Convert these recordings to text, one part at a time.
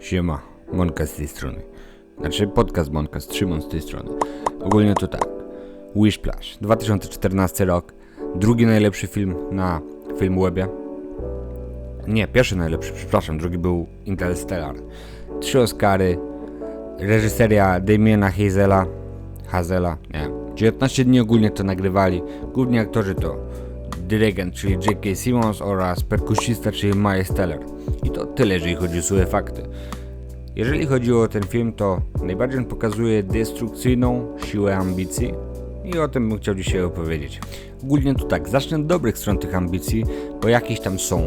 Siema, Monka z tej strony. Znaczy podcast Monka Szymon z tej strony. Ogólnie to tak. Wishplash, 2014 rok. Drugi najlepszy film na Filmwebie. Nie, pierwszy najlepszy, przepraszam, drugi był Interstellar. Trzy Oscary. Reżyseria Damiena Hazela. Hazela, nie wiem. 19 dni ogólnie to nagrywali. Główni aktorzy to dyrygent, czyli J.K. Simmons oraz perkusista, czyli Miles Teller. I to tyle, jeżeli chodzi o suche fakty. Jeżeli chodzi o ten film, to najbardziej on pokazuje destrukcyjną siłę ambicji i o tym bym chciał dzisiaj opowiedzieć. Ogólnie to tak, zacznę od dobrych stron tych ambicji, bo jakieś tam są.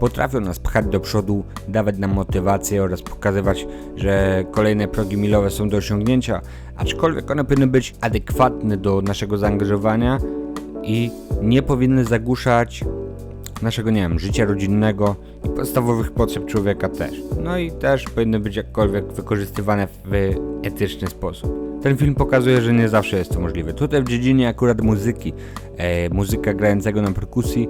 Potrafią nas pchać do przodu, dawać nam motywację oraz pokazywać, że kolejne progi milowe są do osiągnięcia, aczkolwiek one powinny być adekwatne do naszego zaangażowania i nie powinny zagłuszać naszego, nie wiem, życia rodzinnego i podstawowych potrzeb człowieka też. No i też powinny być jakkolwiek wykorzystywane w etyczny sposób. Ten film pokazuje, że nie zawsze jest to możliwe. Tutaj w dziedzinie akurat muzyki, e, muzyka grającego na perkusji,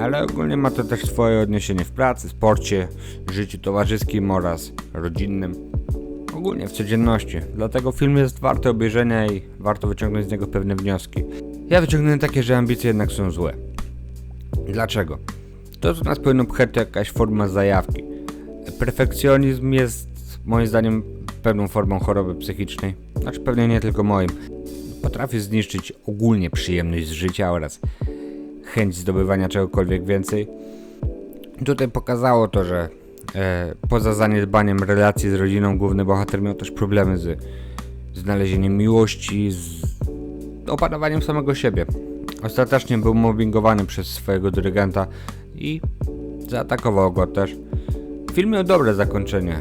ale ogólnie ma to też swoje odniesienie w pracy, sporcie, życiu towarzyskim oraz rodzinnym. Ogólnie w codzienności. Dlatego film jest warty obejrzenia i warto wyciągnąć z niego pewne wnioski. Ja wyciągnąłem takie, że ambicje jednak są złe. Dlaczego? To, co nas powinno pchać, to jakaś forma zajawki. Perfekcjonizm jest moim zdaniem pewną formą choroby psychicznej. Znaczy pewnie nie tylko moim. Potrafi zniszczyć ogólnie przyjemność z życia oraz chęć zdobywania czegokolwiek więcej. Tutaj pokazało to, że e, poza zaniedbaniem relacji z rodziną główny bohater miał też problemy z znalezieniem miłości, z opanowaniem samego siebie. Ostatecznie był mobbingowany przez swojego dyrygenta i zaatakował go też. Film miał dobre zakończenie.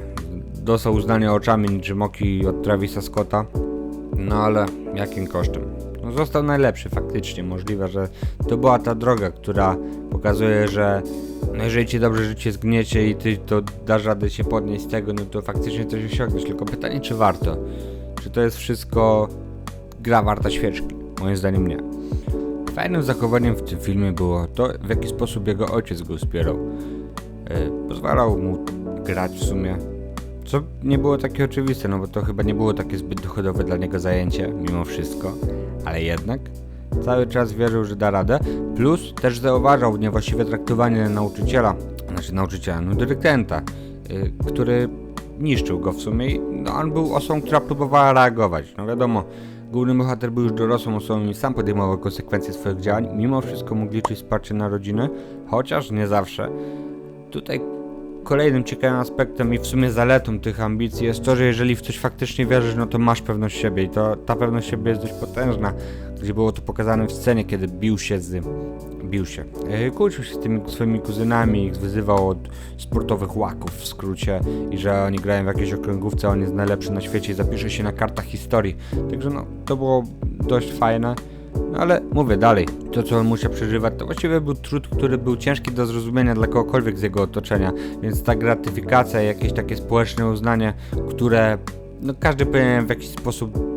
Dostał uznanie oczami niczym oki od Travisa Scotta. No ale jakim kosztem? No, został najlepszy faktycznie. Możliwe, że to była ta droga, która pokazuje, że no jeżeli ci dobrze życie zgniecie i ty to dasz radę się podnieść z tego, no to faktycznie coś osiągniesz. Tylko pytanie, czy warto? Czy to jest wszystko gra warta świeczki? Moim zdaniem nie. Fajnym zachowaniem w tym filmie było to, w jaki sposób jego ojciec go wspierał. E, pozwalał mu grać w sumie, co nie było takie oczywiste, no bo to chyba nie było takie zbyt dochodowe dla niego zajęcie, mimo wszystko, ale jednak cały czas wierzył, że da radę, plus też zauważał niewłaściwe traktowanie nauczyciela, znaczy nauczyciela, no dyrygenta, y, który niszczył go w sumie no, on był osobą, która próbowała reagować, no wiadomo, Główny bohater był już dorosłą osobą i sam podejmował konsekwencje swoich działań. Mimo wszystko mógł liczyć wsparcie na rodzinę, chociaż nie zawsze. Tutaj kolejnym ciekawym aspektem i w sumie zaletą tych ambicji jest to, że jeżeli w coś faktycznie wierzysz, no to masz pewność siebie i to ta pewność siebie jest dość potężna, gdzie było to pokazane w scenie, kiedy bił się z bił się. E, kłócił się z tymi swoimi kuzynami, ich wyzywał od sportowych łaków w skrócie i że oni grają w jakiejś okręgówce, on jest najlepszy na świecie i zapisze się na kartach historii. Także no, to było dość fajne. No ale mówię dalej, to co on musiał przeżywać, to właściwie był trud, który był ciężki do zrozumienia dla kogokolwiek z jego otoczenia, więc ta gratyfikacja, jakieś takie społeczne uznanie, które no, każdy powinien w jakiś sposób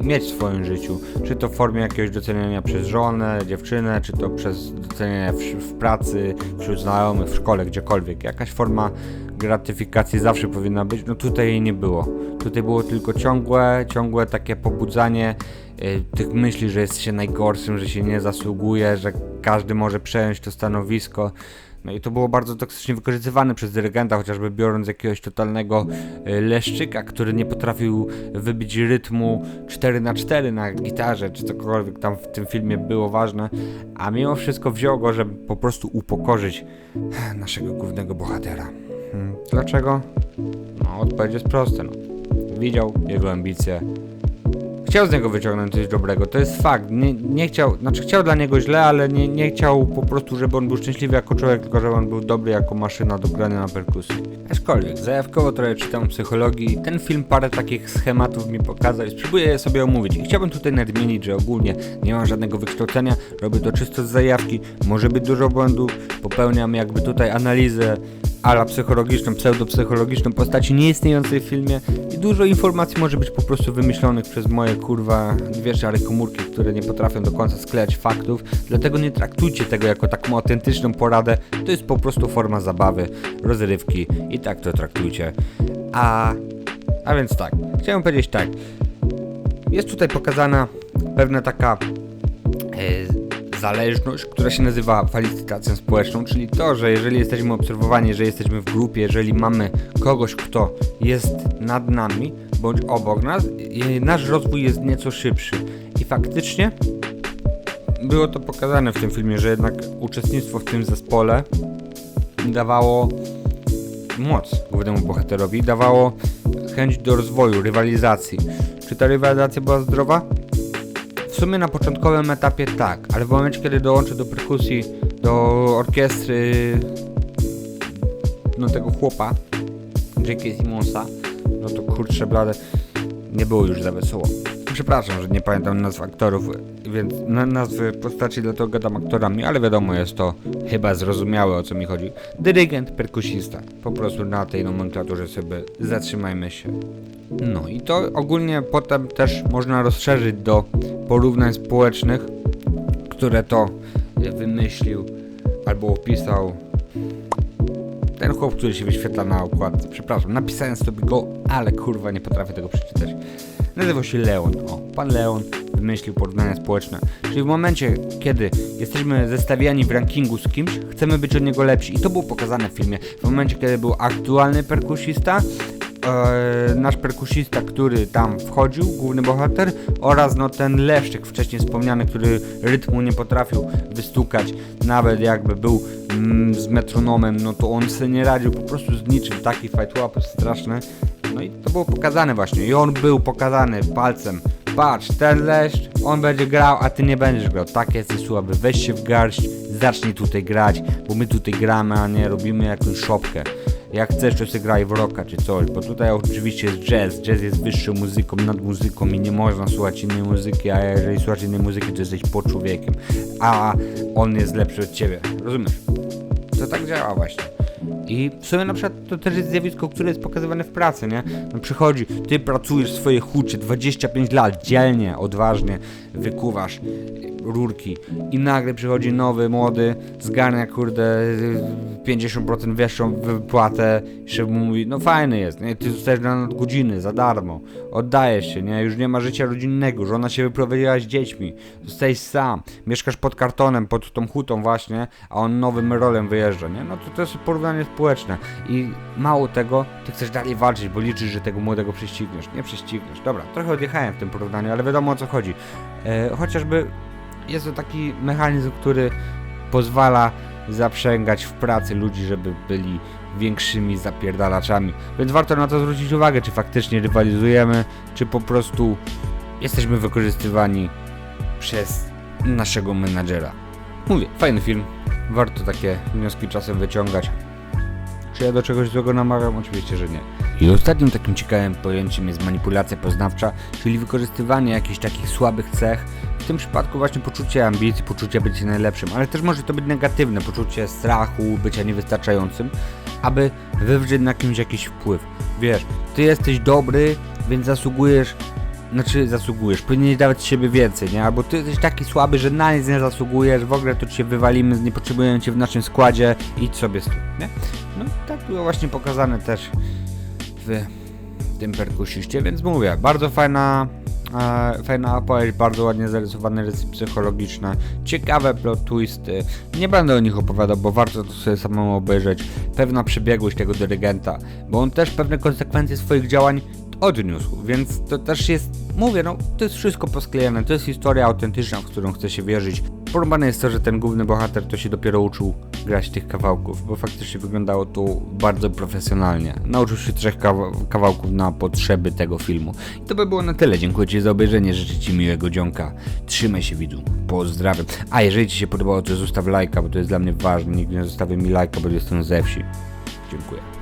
mieć w swoim życiu. Czy to w formie jakiegoś doceniania przez żonę, dziewczynę, czy to przez docenianie w, w pracy, wśród znajomych, w szkole, gdziekolwiek. Jakaś forma gratyfikacji zawsze powinna być. No tutaj jej nie było. Tutaj było tylko ciągłe, ciągłe takie pobudzanie y, tych myśli, że jest się najgorszym, że się nie zasługuje, że każdy może przejąć to stanowisko. No i to było bardzo toksycznie wykorzystywane przez dyrygenta, chociażby biorąc jakiegoś totalnego e, leszczyka, który nie potrafił wybić rytmu 4 na 4 na gitarze, czy cokolwiek tam w tym filmie było ważne, a mimo wszystko wziął go, żeby po prostu upokorzyć naszego głównego bohatera. Hmm, dlaczego? No, odpowiedź jest prosta. No. Widział jego ambicje, chciał z niego wyciągnąć coś dobrego, to jest fakt. Nie, nie chciał, znaczy chciał dla niego źle, ale nie, nie chciał po prostu, żeby on był szczęśliwy jako człowiek, tylko żeby on był dobry jako maszyna do grania na perkusji. Aczkolwiek, zajawkowo trochę czytam psychologii ten film parę takich schematów mi pokazał i spróbuję je sobie omówić. I chciałbym tutaj nadmienić, że ogólnie nie mam żadnego wykształcenia, robię to czysto z zajawki, może być dużo błędów, popełniam jakby tutaj analizę ala psychologiczną, pseudopsychologiczną postaci nieistniejącej w filmie i dużo informacji może być po prostu wymyślonych przez moje kurwa dwie szare komórki, które nie potrafią do końca sklejać faktów, dlatego nie traktujcie tego jako taką autentyczną poradę, to jest po prostu forma zabawy, rozrywki i tak to traktujcie. A, a więc tak, chciałem powiedzieć tak. Jest tutaj pokazana pewna taka e, zależność, która się nazywa falicytacją społeczną, czyli to, że jeżeli jesteśmy obserwowani, że jesteśmy w grupie, jeżeli mamy kogoś, kto jest nad nami bądź obok nas, nasz rozwój jest nieco szybszy. I faktycznie było to pokazane w tym filmie, że jednak uczestnictwo w tym zespole dawało moc głównemu bohaterowi, dawało chęć do rozwoju, rywalizacji. Czy ta rywalizacja była zdrowa? W sumie na początkowym etapie tak, ale w momencie kiedy dołączy do perkusji, do orkiestry no tego chłopa, J.K. Simonsa, no to kurczę blade, nie było już za wesoło. Przepraszam, że nie pamiętam nazw aktorów, więc na nazwy postaci, dlatego gadam aktorami, ale wiadomo, jest to chyba zrozumiałe o co mi chodzi. Dyrygent, perkusista. Po prostu na tej nomenklaturze sobie zatrzymajmy się. No i to ogólnie potem też można rozszerzyć do porównań społecznych, które to wymyślił albo opisał ten chłop, który się wyświetla na okładce. Przepraszam, napisałem sobie go, ale kurwa nie potrafię tego przeczytać. Nazywał się Leon. O, pan Leon wymyślił porównania społeczne. Czyli w momencie, kiedy jesteśmy zestawiani w rankingu z kimś, chcemy być od niego lepsi. I to było pokazane w filmie. W momencie, kiedy był aktualny perkusista, e, nasz perkusista, który tam wchodził, główny bohater, oraz no ten leszczyk wcześniej wspomniany, który rytmu nie potrafił wystukać, nawet jakby był mm, z metronomem, no to on sobie nie radził po prostu z niczym, taki fight łap straszny. No i to było pokazane właśnie i on był pokazany palcem. Patrz, ten leszcz, on będzie grał, a ty nie będziesz grał. Tak jesteś słaby, weź się w garść, zacznij tutaj grać, bo my tutaj gramy, a nie robimy jakąś szopkę. Jak chcesz, to sobie graj w rocka czy coś, bo tutaj oczywiście jest jazz. Jazz jest wyższą muzyką nad muzyką i nie można słuchać innej muzyki, a jeżeli słuchasz innej muzyki, to jesteś po człowiekiem, a on jest lepszy od ciebie. Rozumiesz? To tak działa właśnie. I w sumie na przykład to też jest zjawisko, które jest pokazywane w pracy, nie? No przychodzi, ty pracujesz w swojej hucie 25 lat, dzielnie, odważnie, wykuwasz rurki i nagle przychodzi nowy, młody, zgarnia kurde 50% wyższą wypłatę i szef mu mówi, no fajny jest, nie? Ty zostajesz na nadgodziny za darmo, oddajesz się, nie? Już nie ma życia rodzinnego, żona się wyprowadziła z dziećmi, zostajesz sam, mieszkasz pod kartonem, pod tą hutą właśnie, a on nowym rolem wyjeżdża, nie? No to to jest porównanie społeczne i mało tego, ty chcesz dalej walczyć, bo liczysz, że tego młodego prześcigniesz, nie prześcigniesz. Dobra, trochę odjechałem w tym porównaniu, ale wiadomo o co chodzi. E, chociażby jest to taki mechanizm, który pozwala zaprzęgać w pracy ludzi, żeby byli większymi zapierdalaczami. Więc warto na to zwrócić uwagę, czy faktycznie rywalizujemy, czy po prostu jesteśmy wykorzystywani przez naszego menadżera. Mówię, fajny film, warto takie wnioski czasem wyciągać. Czy ja do czegoś złego namawiam? Oczywiście, że nie. I ostatnim takim ciekawym pojęciem jest manipulacja poznawcza, czyli wykorzystywanie jakichś takich słabych cech, w tym przypadku właśnie poczucie ambicji, poczucie bycia najlepszym, ale też może to być negatywne, poczucie strachu, bycia niewystarczającym, aby wywrzeć na kimś jakiś wpływ. Wiesz, ty jesteś dobry, więc zasługujesz znaczy zasługujesz, powinieneś dawać z siebie więcej, nie? Albo ty jesteś taki słaby, że na nic nie zasługujesz, w ogóle to cię wywalimy, nie potrzebujemy cię w naszym składzie, idź sobie stąd, nie? No tak było właśnie pokazane też w tym perkusiście, więc mówię, bardzo fajna e, fajna opowieść, bardzo ładnie zarysowane rysy psychologiczne, ciekawe plot twisty, nie będę o nich opowiadał, bo warto to sobie samemu obejrzeć, pewna przebiegłość tego dyrygenta, bo on też pewne konsekwencje swoich działań odniósł, więc to też jest, mówię, no to jest wszystko posklejone, to jest historia autentyczna, w którą chce się wierzyć. Porąbane jest to, że ten główny bohater to się dopiero uczył grać tych kawałków, bo faktycznie wyglądało to bardzo profesjonalnie. Nauczył się trzech kawa- kawałków na potrzeby tego filmu. I to by było na tyle. Dziękuję Ci za obejrzenie, życzę Ci miłego dzionka. Trzymaj się widzu. Pozdrawiam. A jeżeli Ci się podobało, to zostaw lajka, bo to jest dla mnie ważne. Nikt nie zostawi mi lajka, bo jestem ze wsi. Dziękuję.